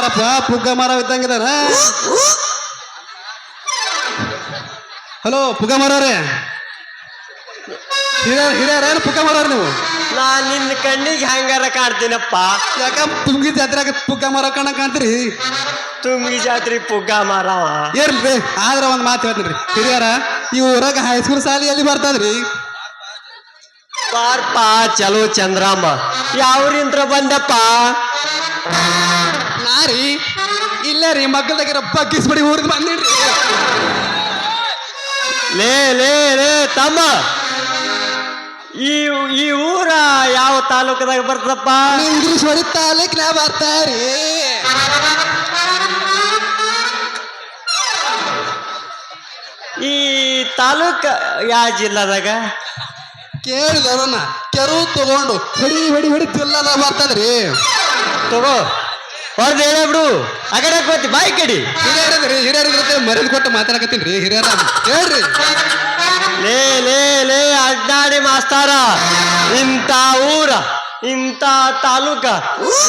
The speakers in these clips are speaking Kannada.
ಮಾರಪ್ಪ ಪುಗ್ಗ ಮಾರ ಇದ್ದಂಗಿದಾರ ಹಲೋ ಪುಗ್ಗ ಮರವ್ರೆ ಹಿರಿಯರ್ ಹಿರಿಯರೇನು ಪುಗ್ಗ ಮರವ್ರ ನೀವು? ನಾ ನಿನ್ನ ಕಣ್ಣಿಗೆ ಹ್ಯಾಂಗಾರ ಕಾಣ್ತೀನಪ್ಪ. ಯಾಕ ತುಂಗಿ ಜಾತ್ರೆಗೆ ಪುಗ್ಗ ಮರ ಕಣ ಕಾಣ್ತೀರಿ? ತುಂಬಿ ಜಾತ್ರೆ ಪುಗ್ಗ ಮಾರವ. ಇರ್ಲಿ ಆದ್ರ ಒಂದ್ ಮಾತು ಹೇಳ್ತೀನಿ ಹಿರಿಯರ ಈ ಊರಾಗ ಹೈಸ್ಕೂಲ್ ಶಾಲೆ ಎಲ್ಲಿ ಬರ್ತದ್ರಿ? ಪಾರ್ಪ ಚಲೋ ಚಂದ್ರಮ್ಮ ಯಾವ್ರಿಂತ್ರ ಬಂದಪ್ಪ? ನಾರಿ ಇಲ್ಲ ರೀ ಮಗ್ಗಲ್ದಾಗಿರೋ ಬಗ್ಗಿಸ್ಬಿಡಿ ಊರಿಗೆ ಬಂದಿಡ್ರಿ ಲೇ ಲೇ ಲೇ ತಮ್ಮ. ಈ ಈ ಊರ ಯಾವ ತಾಲೂಕದಾಗ ಬರ್ತದಪ್ಪ? ಇಂಗ್ಲಿಷ್ ತಾಲೂಕಿನ ಬರ್ತಾರಿ ಈ ತಾಲೂಕ ಯಾವ ಜಿಲ್ಲಾದಾಗ? ಕೇಳಿದ ಕೆರು ತಗೊಂಡು ಹೊಡಿ ಹೊಡಿ ಹೊಡಿ ಜಿಲ್ಲಾದಾಗ ಬರ್ತದ್ರಿ. ತಗೋ. ಹೊರದು ಹೇಳ ಬಿಡು. ಕಡೆ ಹೋಗ್ತಿ ಬಾಯಿ ಕಡಿ. ಹಿರಿಯರದ್ರಿ ಹಿರಿಯರ ಮರದ ಕೊಟ್ಟು ಮಾತಾಡಕತ್ತೀನಿ ರೀ ಹಿರಿಯರ. ಹೇಳ್ರಿ. ಲೇ ಲೇ ಲೇ ಅಡ್ಡಾಡಿ ಮಾಸ್ತಾರ. ಇಂಥ ಊರ ಇಂಥ ತಾಲೂಕ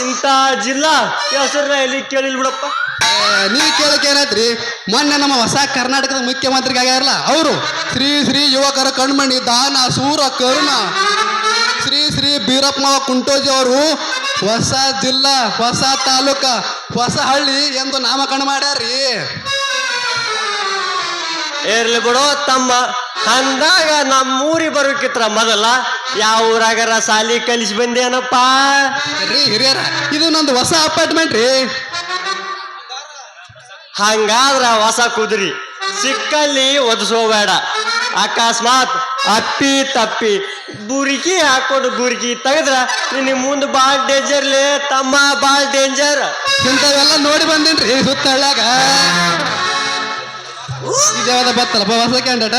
ಇಂಥ ಜಿಲ್ಲಾ ಹೆಸರನ್ನ ಇಲ್ಲಿ ಕೇಳಿಲ್ ಬಿಡಪ್ಪ? ನೀ ಕೇಳಕ್ಕೆ ಕೇಳಕ್ ಏನಾಯ್ತ್ರಿ ಮೊನ್ನೆ ನಮ್ಮ ಹೊಸ ಕರ್ನಾಟಕದ ಮುಖ್ಯಮಂತ್ರಿ ಆಗ್ಯಾರಲ್ಲ ಅವರು ಶ್ರೀ ಶ್ರೀ ಯುವಕರ ಕಣ್ಮಣಿ ದಾನ ಸೂರ ಕರುಣ. ಶ್ರೀ ಶ್ರೀ ಬೀರಪ್ಪ ಕುಂಟೋಜಿ ಅವರು ಹೊಸ ಜಿಲ್ಲಾ ಹೊಸ ತಾಲೂಕ ಹೊಸ ಹಳ್ಳಿ ಎಂದು ನಾಮಕರಣ ಮಾಡ್ಯಾರಿ ಇರ್ಲಿ ಬಿಡು ತಮ್ಮ. ಅಂದಾಗ ನಮ್ಮೂರಿ ಬರ್ಬೇಕಿತ್ರ ಮೊದಲ. ಯಾವ ಊರಾಗರ ಸಾಲಿ ಕಲಿಸಿ ಬಂದೇನಪ್ಪ? ರೀ ಹಿರಿಯರ ಇದು ನಂದು ಹೊಸ ಅಪಾರ್ಟ್ಮೆಂಟ್ ರೀ. ಹಂಗಾದ್ರ ಹೊಸ ಕುದುರಿ. ಸಿಕ್ಕಲ್ಲಿ ಒದಿಸೋಬೇಡ. ಅಕಸ್ಮಾತ್ ಅಪ್ಪಿ ತಪ್ಪಿ. ಬುರ್ಗಿ ಹಾಕೊಂಡು ಬುರ್ಗಿ ತೆಗೆದ್ರ ನಿನ್ನ ಮುಂದೆ ಭಾಳ ಡೇಂಜರ್ಲೇ ತಮ್ಮ ಭಾಳ ಡೇಂಜರ್ ಇಂಥವೆಲ್ಲ ನೋಡಿ ಬಂದೇನ್ರಿ ಸುತ್ತ ಹಳ್ಳ್ಯಾಗ ಇದ್ಯಾವ್ದ ಬತ್ತಲ್ಲ ಹೊಸ ಕ್ಯಾಂಡೇಟ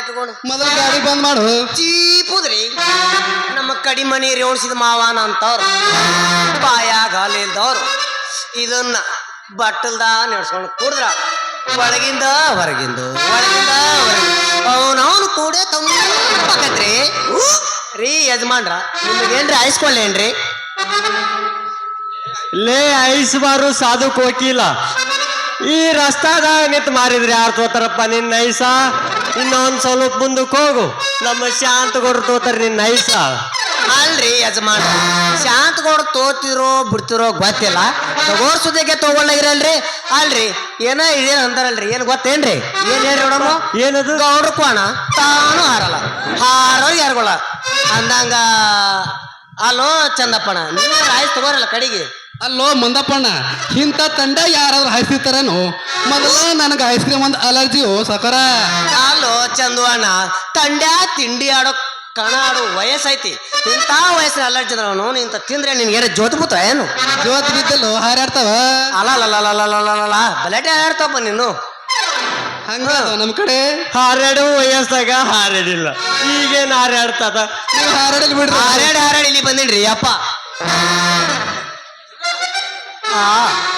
ಇಟ್ಕೊಂಡು. ಮೊದಲು ಗಾಡಿ ಬಂದ್ ಮಾಡು. ಚೀಪುದ್ರಿ ನಮ್ಮ ಕಡಿಮನಿ ರೇವಣಿಸಿದ ಮಾವನ ಅಂತವ್ರು. ಬಾಯಾಗ ಹಾಲಿಲ್ದವ್ರು ಇದನ್ನ ಬಟ್ಟಲ್ದ ನೆಡ್ಸ್ಕೊಂಡು ಕುಡ್ದ್ರ. ಒಳಗಿಂದ ಹೊರಗಿಂದ ಒಳಗಿಂದ ಅವನವನು ಕೂಡ ತುಂಬಕತ್ರಿ ರೀ ಯಜಮಾನ್ರ ನಿಮಗೇನ್ರಿ ಐಸ್ಕೊಳ್ಳೇನ್ರಿ ಲೇ ಐಸ್ ಬಾರು ಸಾಧು ಕೋಕಿಲ ಈ ರಸ್ತಾದ ನಿಂತು ಮಾರಿದ್ರೆ ಯಾರು ತೋತಾರಪ್ಪ ನಿನ್ನ ನೈಸ? ಇನ್ನೊಂದು ಸ್ವಲ್ಪ ಮುಂದಕ್ಕೆ ಹೋಗು. ನಮ್ಮ ಶಾಂತ ಕೊಡ್ರು ತೋತಾರ ನಿನ್ನ ಐಸ ಅಲ್ರಿ ಯಜಮಾನ ಶಾಂತಗೌಡ ತೋತಿರೋ ಬಿಡ್ತಿರೋ ಗೊತ್ತಿಲ್ಲ. ತಗೋರ್ ಸುದ್ದಿಗೆ ತಗೊಂಡಾಗಿರಲ್ರಿ ಅಲ್ರಿ ಏನ ಇದೇನ್ ಅಂತಾರಲ್ರಿ? ಏನ್ ಗೊತ್ತೇನ್ರಿ? ಏನ್ ಹೇಳ್ರಿ ನೋಡಮ್ಮ? ಏನದು? ಗೌಡ್ರ ಕೋಣ. ತಾನು ಹಾರಲ್ಲ. ಹಾರೋ ಯಾರುಗಳ? ಅಂದಂಗ ಅಲೋ ಚಂದಪ್ಪಣ ನೀವು ಆಯ್ತು ತಗೋರಲ್ಲ ಕಡೆಗೆ? ಅಲ್ಲೋ ಮಂದಪ್ಪಣ್ಣ ಇಂಥ ತಂಡ ಯಾರಾದ್ರೂ ಹಾಯ್ಸಿರ್ತಾರೇನು? ಮೊದಲ ನನಗೆ ಐಸ್ ಕ್ರೀಮ್ ಒಂದು ಅಲರ್ಜಿ ಓ ಸಕರ. ಅಲ್ಲೋ ಚಂದವಣ್ಣ ತಂಡ ತಿಂಡಿ ಆಡೋ ಕಣ ಆಡೋ ವಯಸ್ಸೈತಿ. ಇಂಥ ವಯಸ್ಸಿನ ಅಲರ್ಜಿ ಅವನು ಇಂಥ ತಿಂದ್ರೆ ನಿನ್ಗೆ ಜೋತ್ ಬೂತ ಏನು? ಜೋತ್ ಬಿದ್ದಲು ಹಾರಾಡ್ತಾವ ಅಲ್ಲ ಬಲಟೆ ಆಡ್ತಪ್ಪ ನೀನು. ಹಂಗ ನಮ್ಮ ಕಡೆ. ಹಾರಾಡು ವಯಸ್ಸಾಗ ಹಾರಾಡಿಲ್ಲ. ಈಗೇನು ಹಾರಾಡ್ತದ? ನೀವು ಹಾರಾಡಲ್ ಬಿಡ್ರಿ. ಹಾರಾಡಿ ಹಾರಾಡಿ ಇಲ್ಲಿ ಬಂದಿಡ್ರಿ ಅಪ್ಪ. ಆ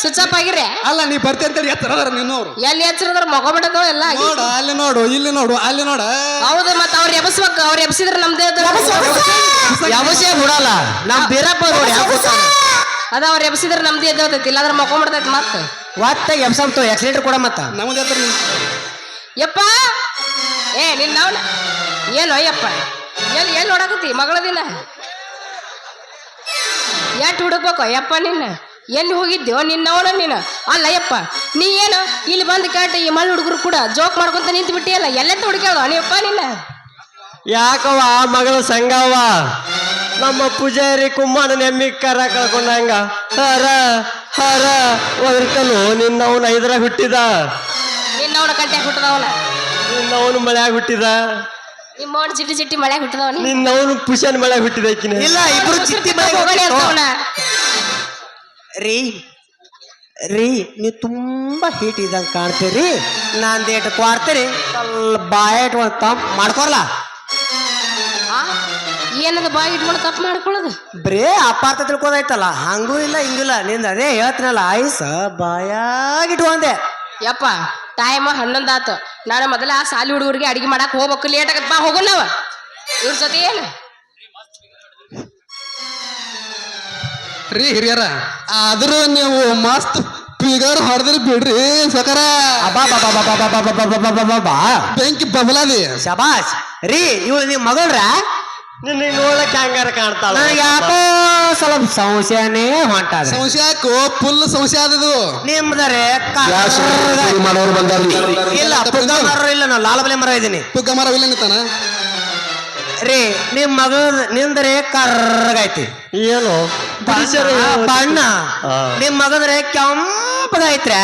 ಸ್ವಿಚ್ ಅಪ್ ಆಗಿರಿ ಅಲ್ಲ ನೀ ಬರ್ತಿ ಅಂತೇಳಿ ಎತ್ತರ ಅದಾರ ನೋಡು ಎಲ್ಲಿ ಮಗ ಮಗೋಬಿಟ್ಟದವ ಎಲ್ಲ ಆಗಿ. ನೋಡು ಅಲ್ಲಿ ನೋಡು ಇಲ್ಲಿ ನೋಡು ಅಲ್ಲಿ ನೋಡ. ಹೌದು ಮತ್ತ ಅವ್ರು ಎಬ್ಸ್ಬೇಕು ಅವ್ರು ಎಬ್ಸಿದ್ರ ನಮ್ದೇ ಯಾವಸೇ ಬಿಡಲ್ಲ. ನಮ್ ಬೀರಪ್ಪ ನೋಡಿ ಅದ ಅವ್ರು ಎಬ್ಸಿದ್ರ ನಮ್ದೇ ಎದ್ದೋತೈತಿ ಇಲ್ಲಾಂದ್ರ ಮಕ್ಕೊಂಬಿಡ್ತೈತಿ ಮತ್ತ. ಒತ್ತ ಎಬ್ಸಂತು ಎಕ್ಸಿಲೇಟರ್ ಕೊಡ ಮತ್ತ. ನಮ್ದು ಎತ್ತರ ಯಪ್ಪ! ಏ ನಿನ್ನ ಅವನ ಏನು ಅಯ್ಯಪ್ಪ ಎಲ್ಲಿ ಎಲ್ಲಿ ನೋಡಕತ್ತಿ ಮಗಳ ದಿನ? ಎಟ್ ಹುಡುಕ್ಬೇಕು ಯಪ್ಪ ನಿನ್ನ? ಎಲ್ಲಿ ಹೋಗಿದ್ಯೋ ನಿನ್ನವನ ನೀನು? ಅಲ್ಲ ಅಯ್ಯಪ್ಪ ನೀ ಏನು ಇಲ್ಲಿ ಬಂದು ಕೇಟ ಈ ಮಳ್ಳ ಹುಡುಗರು ಕೂಡ ಜೋಕ್ ಮಾಡ್ಕೊಂತ ನಿಂತು ಬಿಟ್ಟಿಯಲ್ಲ ಎಲ್ಲೆತ್ತ ಹುಡುಕ್ಯಾವ ನೀವಪ್ಪ ನಿನ್ನ? ಯಾಕವ ಆ ಮಗಳ ಸಂಗವ ನಮ್ಮ ಪೂಜಾರಿ ಕುಮ್ಮನ ನೆಮ್ಮಿ ಕರ ಕಳ್ಕೊಂಡಂಗ ಹರ ಹರ ಒದರ್ಕಲು ನಿನ್ನವನ ಐದರ ಹುಟ್ಟಿದ. ನಿನ್ನವನ ಕಂಟ್ಯಾಗ ಹುಟ್ಟದವನ? ನಿನ್ನವನು ಮಳೆಯಾಗ ಹುಟ್ಟಿದ. ನಿಮ್ಮವನ ಚಿಟ್ಟಿ ಚಿಟ್ಟಿ ಮಳೆ ಹುಟ್ಟದವನಿ? ನಿನ್ನವನು ಪುಷನ್ ಮಳೆ ಹುಟ್ಟಿದ ಇಲ್ಲ ಇಬ್ರು ಚಿಟ್ಟಿ ಮಳೆ ರೀ ರೀ ನೀವು ತುಂಬ ಹೀಟ್ ಇದ್ದಂಗೆ ಕಾಣ್ತೀರಿ. ನಾನು ದೇಟ್ ಕ್ವಾಡ್ತೀರಿ ಸ್ವಲ್ಪ ಬಾಯ ಇಟ್ಕೊಂಡು ತಂಪ್ ಮಾಡ್ಕೊರ್ಲ? ಏನದ ಬಾಯಿ ಇಟ್ಕೊಂಡು ತಪ್ಪು ಮಾಡ್ಕೊಳ್ಳೋದು? ಬರೇ ಅಪಾರ್ಥ ತಿಳ್ಕೋದೈತಲ್ಲ ಹಂಗೂ ಇಲ್ಲ ಹಿಂಗಿಲ್ಲ ನಿಂದ ಅದೇ ಹೇಳ್ತೀನಲ್ಲ ಆಯ್ಸ ಬಾಯಾಗಿ ಇಟ್ಕೊಂಡೆ ಯಪ್ಪ ಟೈಮ್ ಹನ್ನೊಂದು ಆತು ನಾನು ಮೊದಲ ಆ ಸಾಲಿ ಹುಡುಗರಿಗೆ ಅಡಿಗೆ ಮಾಡಕ್ಕೆ ಹೋಗ್ಬೇಕು. ಲೇಟ್ ಆಗತ್ ಬಾ ಹೋಗೋಣ ನಾವ. ಇವ್ರ ಜೊತೆ ಏನು? ರೀ ಹಿರಿಯರ ಆದ್ರೂ ನೀವು ಮಸ್ತ್ ಫಿಗರ್ ಹೊಡೆದ್ರಿ ಬಿಡ್ರಿ ಸಕರ. ಬಾಬಾ ಬೆಂಕಿ ಬಬಲಾದಿ. ಶಬಾಸ್ ರೀ ಇವಳು ನಿಮ್ ಮಗಳ್ರ? ನಿನ್ನ ನೋಡಕ್ ಹೆಂಗಾರ ಕಾಣ್ತಾಳ? ಯಾಕೋ ಸ್ವಲ್ಪ ಸಂಶಯನೇ ಹೊಂಟಾದ ಸಂಶಯಕ್ಕೂ ಫುಲ್ ಸಂಶಯ ಆದದು ನಿಮ್ದರೆ ಮಾಡೋರು ಬಂದಾರ್ರಿ ಇಲ್ಲ. ಪುಗ್ಗ ಮರ ಇಲ್ಲ ನಾವು ಲಾಲಬಲೆ ಮರ ಇದೀನಿ ಪುಗ್ಗ ಮರ ಇಲ್ಲ ತಾನ ರೀ ನಿಮ್ ಮಗ ನಿಂದ್ರೆ ಕರ್ರಗೈತಿ ಏನು? ಪರಿಸರ ಬಣ್ಣ. ನಿಮ್ ಮಗದ್ರೆ ಕೆಂಪಗೈತ್ರೆ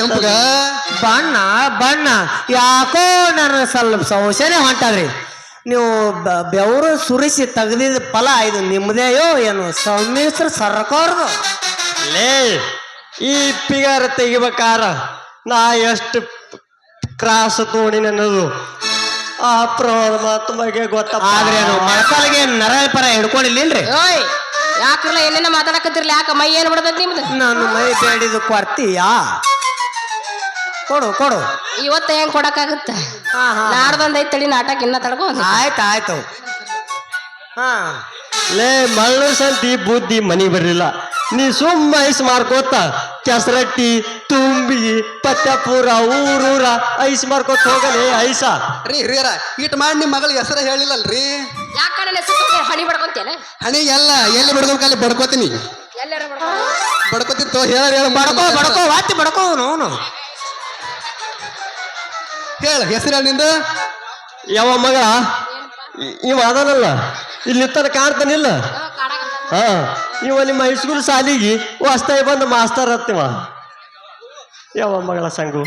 ಕೆಂಪಗ? ಬಣ್ಣ ಬಣ್ಣ. ಯಾಕೋ ನನ್ನ ಸ್ವಲ್ಪ ಸಂಶಯನೇ ಹೊಂಟಾದ್ರಿ. ನೀವು ಬೆವರು ಸುರಿಸಿ ತೆಗೆದಿದ ಫಲ ಇದು ನಿಮ್ಮದೇಯೋ ಏನು? ಸಮ್ಮಿಶ್ರ ಸರ್ಕಾರದ? ಲೇ ಈ ಪಿಗಾರ ತೆಗಿಬೇಕಾರ ನಾ ಎಷ್ಟು ಕ್ರಾಸ್ ತೋಡಿನ ಅನ್ನೋದು ಆ ಪ್ರಮಾತ್ಮ ಬಗ್ಗೆ ಆದ್ರೆ ಆದ್ರೇನು ಮೊಳಕಾಲಿಗೆ ನರ ಪರ ಹಿಡ್ಕೊಂಡಿಲ್ಲೇನ್ರಿ ಓಯ್ ಯಾಕ್ರಲ್ಲ ಏನೇನ ಮಾತಾಡಕತ್ತಿರ್ಲಿ? ಯಾಕ ಮೈ ಏನು ಬಿಡದ ನಿಮ್ದು? ನಾನು ಮೈ ಬೇಡಿದ ಕೊರ್ತೀಯಾ? ಕೊಡು ಕೊಡು. ಇವತ್ತ ಹೆಂಗ್ ಕೊಡಕಾಗತ್ತ ಹಾ ಹಾ ನಾಡ್ದೊಂದ್ ಐತ್ ತಡಿ ನಾಟಕ ಇನ್ನ ತಡ್ಕೊ ಆಯ್ತು ಆಯ್ತು. ಹಾ. ಲೇ ಮಳ್ಳು ಸಂತಿ ಬುದ್ಧಿ ಮನಿ ಬರಲಿಲ್ಲ. ನೀ ಸುಮ್ಮ ಐಸ್ ಮಾರ್ಕೋತ ಕೆಸರಟ್ಟಿ ತುಂಬಿ ಪತ್ಯಪುರ ಊರೂರ ಐಸ್ ಮಾರ್ಕೋತ ಹೋಗಲೇ ಐಸ. ರೀ ಹಿರಿಯರ ಇಟ್ ಮಾಡಿ ನಿಮ್ಮ ಮಗಳ ಹೆಸರು ಹೇಳಿಲ್ಲಲ್ರಿ. ಹಣಿ ಬಡ್ಕೊಂತೇನೆ? ಹಣಿ ಎಲ್ಲ ಎಲ್ಲಿ ಬಿಡ್ಬೇಕಲ್ಲಿ ಬಡ್ಕೋತೀನಿ. ಎಲ್ಲಾರ ಬಡ್ಕೊ. ಬಡ್ಕೋತಿತ್ತು ಹೇಳ ಹೇಳ ಬಡ್ಕೋ ಬಡ್ಕೋ ವಾತಿ ಬಡ್ಕೋ ಅವನು. ಹೇಳ ಹೆಸರು ಹೇಳ ನಿಂದು. ಯಾವ ಮಗ? ಇವ ಅದನಲ್ಲ. ಇಲ್ಲಿ ತನ ಕಾಣ್ತಾನಿಲ್ಲ ಹಾ. ಇವ ನಿಮ್ಮ ಹೈಸ್ಕೂಲ್ ಶಾಲಿಗೆ ಹೊಸ್ತಾಗಿ ಬಂದ ಮಾಸ್ತರ್ ಹತ್ತಿವ ಯಾವ ಮಗಳ ಸಂಗು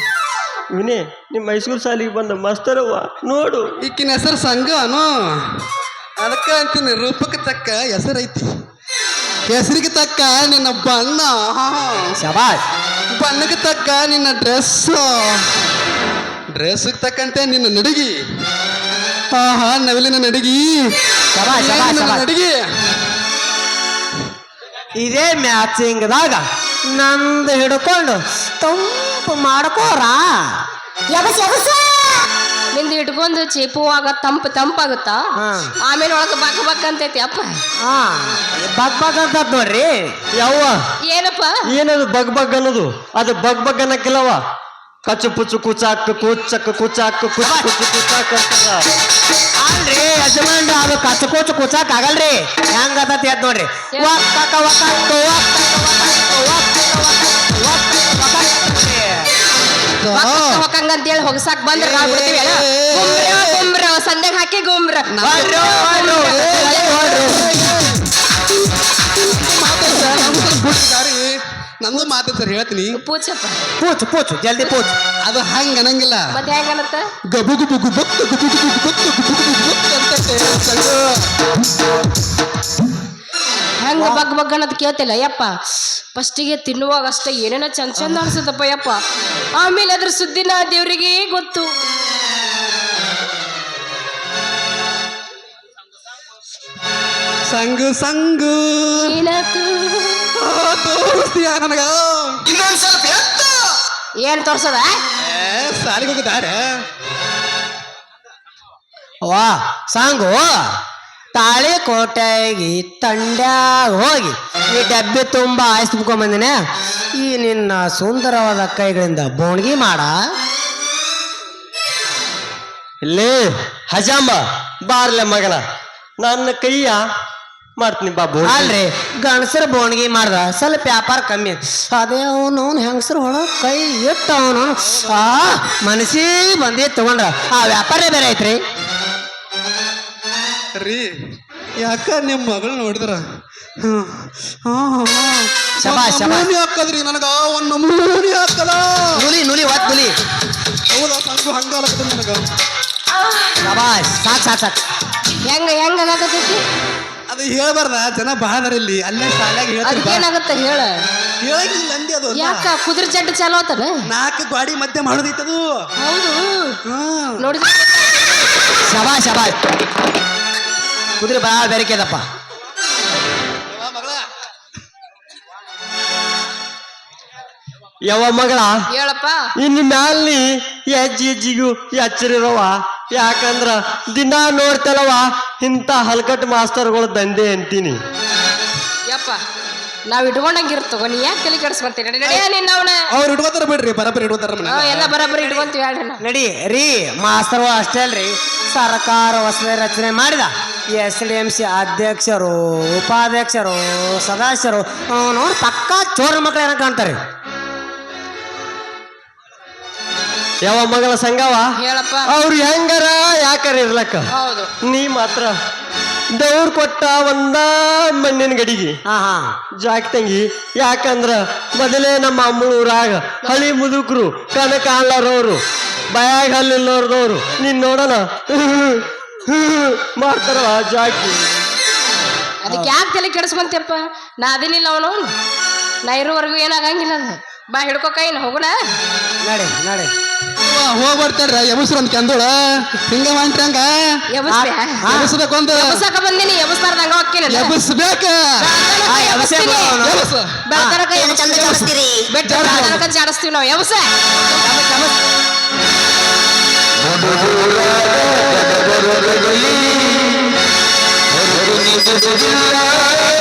ವಿನೇ ನಿಮ್ಮ ಹೈಸ್ಕೂಲ್ ಶಾಲಿಗೆ ಬಂದ ಮಾಸ್ತರವ್ವ ನೋಡು. ಈಕಿನ ಹೆಸರು ಸಂಘ ಅನು ಅದಕ್ಕೆ ಅಂತೀನಿ ರೂಪಕ್ಕೆ ತಕ್ಕ ಹೆಸರೈತಿ ಐತಿ. ಹೆಸರಿಗೆ ತಕ್ಕ ನಿನ್ನ ಬಣ್ಣ. ಶಬಾಷ್. ಬಣ್ಣಕ್ಕೆ ತಕ್ಕ ನಿನ್ನ ಡ್ರೆಸ್ ಡ್ರೆಸ್ಗೆ ತಕ್ಕಂತೆ ನಿನ್ನ ನಡಿಗಿ. ಆಹಾ ನವಿಲಿನ ನಡಿಗಿ. ಶಬಾಷ್, ಶಬಾಷ್. ನಡಿಗಿ. ಇದೇ ಮ್ಯಾಚಿಂಗ್ದಾಗ ನಂದು ಹಿಡ್ಕೊಂಡು ತಂಪು ಮಾಡ್ಕೋರಾ? ನಿಂದ ಇಟ್ಕೊಂಡು ಚೀಪುವಾಗ ತಂಪು ತಂಪಾಗುತ್ತಾ ಹಾ. ಆಮೇಲೆ ಒಳಗ ಬಕ್ ಬಗ್ ಅಂತೈತಿ ಅಪ್ಪ. ಹಾ. ಬಗ್ ಬಗ್ ಅಂತ ನೋಡ್ರಿ? ಯವ್ವ. ಏನಪ್ಪ? ಏನದು ಬಗ್ ಬಗ್ ಅನ್ನೋದು? ಅದು ಬಗ್ ಬಗ್ ಅನ್ನಕ್ಕಿಲ್ಲವ ಕಚ್ಚು ಪುಚ್ಚು ಕುಚಾಕ್ ಕುಚ್ಚಕ್ ಕುಚಾಕ್ ಕುಚ್ ಕುಚ್ಚು ಕುಚಾಕ್ ಅಂತಾರ ಅಲ್ರಿ ಯಜಮಾನ್ ಅದು ಕಚ್ಚ ಕೂಚು ಕುಚಾಕ್ ಆಗಲ್ರಿ ಹೆಂಗ ಅದ ನೋಡ್ರಿ ಒಕ್ಕಕ ಒಕ್ಕಕ್ಕ ಅಂತೇಳಿ ಹೊಗಸಾಕ್ ಬಂದ್ರೆ ನಾವ್ ಬಿಡ್ತೀವಿ ಅಲ್ಲ ಗುಮ್ರ ಗುಮ್ರ ಸಂಧ್ಯಾಗ ಹಾಕಿ ಗುಮ್ರ ನಂದು ಮಾತು ಸರ್ ಹೇಳ್ತೀನಿ ಪೂಚಪ್ಪ ಪೂಚು ಪೂಚು ಜಲ್ದಿ ಪೂಚು ಅದು ಹಂಗ ಅನ್ನಂಗಿಲ್ಲ ಮತ್ತೆ ಹೆಂಗನತ್ತ ಗಬು ಗುಬು ಗುಬು ಗುಬು ಗುಬು ಅಂತ. ಹೆಂಗ ಬಗ್ ಬಗ್ ಅನ್ನೋದು ಕೇಳ್ತಿಲ್ಲ ಯಪ್ಪ ಫಸ್ಟಿಗೆ ತಿನ್ನುವಾಗ ಅಷ್ಟೇ ಏನೇನೋ ಚಂದ ಚಂದ ಅನ್ಸುತ್ತಪ್ಪ ಯಪ್ಪ ಆಮೇಲೆ ಅದ್ರ ಸುದ್ದಿನ ದೇವ್ರಿಗೆ ಗೊತ್ತು ಏನಾತು ಆ, ತೋರಿಸ್ತೀಯ ನನಗ? ಇನ್ನೊಂದ್ ಸ್ವಲ್ಪ ಎತ್ತ. ಏನ್ ತೋರ್ಸದ? ಸಾಲಿಗೆ ಹೋಗಿದ್ದಾರೆ ವಾ ಸಾಂಗು. ತಾಳಿಕೋಟೆಗೆ ತಂಡ್ಯಾಗ ಹೋಗಿ ಈ ಡಬ್ಬಿ ತುಂಬ ಆಯ್ಸ್ಕೊಂಬಂದಿನ ಈ ನಿನ್ನ ಸುಂದರವಾದ ಕೈಗಳಿಂದ ಬೋಣ್ಗಿ ಮಾಡ. ಇಲ್ಲಿ ಹಜಾಂಬ ಬಾರ್ಲೆ ಮಗನ. ನನ್ನ ಕೈಯ ಮಾಡ್ತೀನಿ ಬಾಬು ಅಲ್ರಿ ಗಣಸರ ಬೋಣಿಗೆ ಮಾಡ್ದ ಸ್ವಲ್ಪ ವ್ಯಾಪಾರ ಕಮ್ಮಿ ಅದೇ. ಅವನು ಹೆಂಗಸರು ಒಳ ಕೈ ಇಟ್ಟು ಅವನು. ಆ ಮನಸಿ ಬಂದಿ ತಗೊಂಡ್ರ. ಆ ವ್ಯಾಪಾರ ಬೇರೆ ಐತ್ರಿ. ರೀ ಯಾಕ ನಿಮ್ಮ ಮಗಳು ನೋಡಿದ್ರ. ಶಬಾಷ್, ಶಬಾಷ್. ಹಾಕದ್ರಿ ನನಗ ಒಂದ್ ನಮೂನಿ ಹಾಕದ. ನುಲಿ ನುಲಿ ಒತ್ ನುಲಿ. ಹೌದಾ ಸಂಘ ಹಂಗ ಅಲಕತ್ತದ ನನಗ. ಶಬಾಷ್ ಸಾಕ್ ಸಾಕ್ ಸಾಕ್. ಹೆಂಗ ಹೆಂಗ ಆಗತೈತಿ ಅದು ಹೇಳ್ಬಾರ್ದ ಜನ ಬಹಳ ಇಲ್ಲಿ ಅಲ್ಲೇ ಸಾಲಾಗಿ. ಅದೇನಾಗತ್ತ ಹೇಳ? ಹೇಳಂಗಿಲ್ಲ ಅಂದಿ ಅದು ಯಾಕ ಕುದುರೆ ಜಡ್ಡು ಚಾಲೋ ಆತನ? ನಾಲ್ಕು ಗಾಡಿ ಮಧ್ಯೆ ಮಾಡೋದೈತದು. ಹೌದು. ಹಾ ಶಬಾ ಶಬಾ. ಶಬಾಷ್ ಕುದುರೆ ಭಾಳ ಬೆರಕೆದಪ್ಪ ಯವ್ವ ಮಗಳ. ಯಾವ ಮಗಳ ಹೇಳಪ್ಪ. ಇನ್ನು ಮ್ಯಾಲಿ ಹೆಜ್ಜೆ ಹೆಜ್ಜಿಗೂ ಎಚ್ಚರಿರವ ಯಾಕಂದ್ರ ದಿನ ನೋಡ್ತಲವ ಇಂಥ ಹಲ್ಕಟ್ ಮಾಸ್ತರ್ಗಳು ದಂಧೆ ಅಂತೀನಿ. ಯಪ್ಪ ನಾವ್ ಇಟ್ಕೊಂಡಂಗೆ ತಗೋ ನೀ ಯಾಕೆ ತಲೆ ನಡಿಯ ನಿನ್ನ ಅವನ. ಅವ್ರು ಇಟ್ಕೋತಾರ ಬಿಡ್ರಿ ಬರಬರಿ ಇಟ್ಕೋತಾರ ಮನೆ ಎಲ್ಲ ಬರಾಬರಿ ಇಟ್ಕೊಂತೀವಿ ಹೇಳ್ರಿ ನಾವು. ನಡಿ ರೀ ಮಾಸ್ತರು ಅಷ್ಟೇ ಅಲ್ರಿ. ಸರ್ಕಾರ ಹೊಸ ರಚನೆ ಮಾಡಿದ. ಎಸ್ ಡಿ ಎಂ ಸಿ ಅಧ್ಯಕ್ಷರು ಉಪಾಧ್ಯಕ್ಷರು ಸದಸ್ಯರು ನೋಡಿ ಪಕ್ಕಾ ಚೋರ ಮಕ್ಳು ಏನ ಕಾಣ್ತಾರೆ. ಯಾವ ಮಗಳ ಸಂಗವ ಹೇಳಪ್ಪ. ಅವ್ರು ಹೆಂಗರ? ಯಾಕರ ಇರ್ಲಕ್ಕ? ಹೌದು. ನೀ ಮಾತ್ರ ದೌರ್ ಕೊಟ್ಟ ಒಂದ ಮಣ್ಣಿನ ಗಡಿಗೆ. ಜಾಕ್ ತಂಗಿ ಯಾಕಂದ್ರ ಮೊದಲೇ ನಮ್ಮ ಅಮ್ಮನೂರಾಗ ಹಳಿ ಮುದುಕರು ಕನಕ ಕಾಣ್ಲಾರವ್ರು ಬಯಾಗ ಹಲ್ಲಿಲ್ಲವ್ರದವ್ರು ನೀನ್ ನೋಡೋಣ. ಮಾಡ್ತಾರ ಜಾಕಿ. ಅದಕ್ಕೆ ಯಾಕೆ ತಲೆ ಕೆಡಿಸ್ಕೊಂತಪ್ಪ ನಾ ಅದಿನಿಲ್ಲ ಅವನು. ನಾ ಇರೋವರೆಗೂ ಏನಾಗಂಗಿಲ್ಲ ಅದು ಬಾ ಹಿಡ್ಕೋ ಕೈನ ಹೋಗೋಣ ನಡೆ ನಡೆ. ಹೋಗಿ ಬರ್ತಾರ ಎಬಸ್ರು ಅಂತ ಕಂದೋಳ. ಹಿಂಗ ಮಾಡ್ತಂಗ ಎಬಸ್ಬೇಕು ಅಂತ ಎಬಸಾಕ ಬಂದೀನಿ ಎಬಸ್ತಾರ್ದಂಗ ಹೋಗ್ತೀನಿ. ಎಬಸ್ಬೇಕ? ಬೆಟ್ಟ ಜಾಡಿಸ್ತೀವಿ ನಾವು. ಎಬಸ. ಮಾಡಿ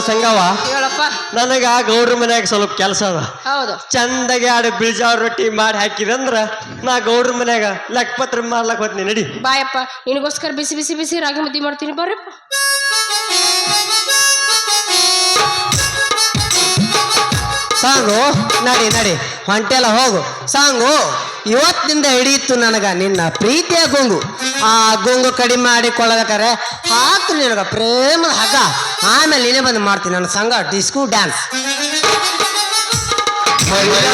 ಸಂಗವ? ಹೇಳಪ್ಪ. ನನಗ ಗೌಡ್ರ ಮನ್ಯಾಗ ಸ್ವಲ್ಪ ಕೆಲಸ ಅದ. ಹೌದು. ಚಂದಾಗಿ ಆಡು ಬಿಳ್ಜಾವ್ ರೊಟ್ಟಿ ಮಾಡಿ ಹಾಕಿದಂದ್ರ ನಾ ಗೌಡ್ರ ಮನ್ಯಾಗ ಲೆಕ್ಕಪತ್ರ ಮಾಡ್ಲಕ್ ಹೋಗ್ತೀನಿ ನಡಿ. ಬಾಯಪ್ಪ ನಿನಗೋಸ್ಕರ ಬಿಸಿ ಬಿಸಿ ಬಿಸಿ ರಾಗಿ ಮುದ್ದೆ ಮಾಡ್ತೀನಿ ಬರ್ರಪ್ಪ ಸಾಂಗು ನಡಿ ನಡಿ. ಹೊಂಟೆಲ್ಲ ಹೋಗು. ಸಾಂಗು ಇವತ್ತಿನಿಂದ ಹಿಡಿಯಿತು ನನಗೆ ನಿನ್ನ ಪ್ರೀತಿಯ ಗೊಂಗು. ಆ ಗುಂಗು ಕಡಿಮೆ ಮಾಡಿಕೊಳ್ಳಬೇಕಾರೆ ಹಾಕು ನಿನಗ ಪ್ರೇಮದ ಹಗ್ಗ. ಆಮೇಲೆ ನೀನೇ ಬಂದು ಮಾಡ್ತೀನಿ ನನ್ನ ಸಂಘ ಡಿಸ್ಕೋ ಡ್ಯಾನ್ಸ್.